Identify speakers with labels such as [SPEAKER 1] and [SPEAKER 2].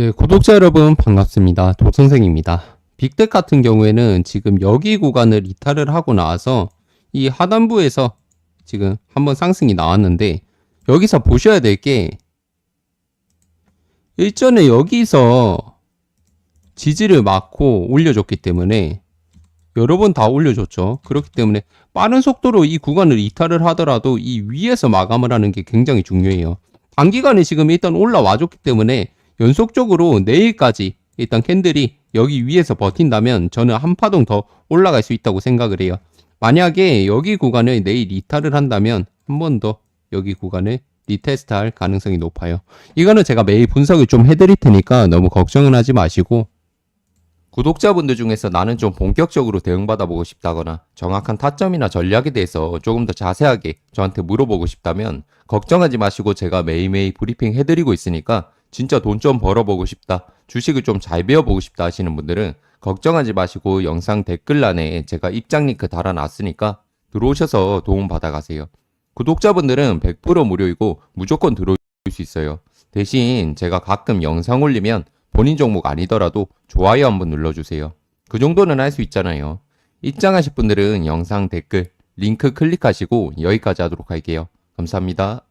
[SPEAKER 1] 네, 구독자 여러분 반갑습니다. 도선생입니다. 빅텍 같은 경우에는 지금 여기 구간을 이탈을 하고 나와서 이 하단부에서 지금 한번 상승이 나왔는데 여기서 보셔야 될 게 일전에 여기서 지지를 막고 올려줬기 때문에 여러 번 다 올려줬죠. 그렇기 때문에 빠른 속도로 이 구간을 이탈을 하더라도 이 위에서 마감을 하는 게 굉장히 중요해요. 단기간에 지금 일단 올라와 줬기 때문에 연속적으로 내일까지 일단 캔들이 여기 위에서 버틴다면 저는 한 파동 더 올라갈 수 있다고 생각을 해요. 만약에 여기 구간을 내일 이탈을 한다면 한 번 더 여기 구간을 리테스트 할 가능성이 높아요. 이거는 제가 매일 분석을 좀 해드릴 테니까 너무 걱정은 하지 마시고 구독자분들 중에서 나는 좀 본격적으로 대응받아보고 싶다거나 정확한 타점이나 전략에 대해서 조금 더 자세하게 저한테 물어보고 싶다면 걱정하지 마시고 제가 매일매일 브리핑 해드리고 있으니까 진짜 돈 좀 벌어보고 싶다, 주식을 좀 잘 배워보고 싶다 하시는 분들은 걱정하지 마시고 영상 댓글란에 제가 입장 링크 달아놨으니까 들어오셔서 도움 받아가세요. 구독자분들은 100% 무료이고 무조건 들어올 수 있어요. 대신 제가 가끔 영상 올리면 본인 종목 아니더라도 좋아요 한번 눌러주세요. 그 정도는 할 수 있잖아요. 입장하실 분들은 영상 댓글, 링크 클릭하시고 여기까지 하도록 할게요. 감사합니다.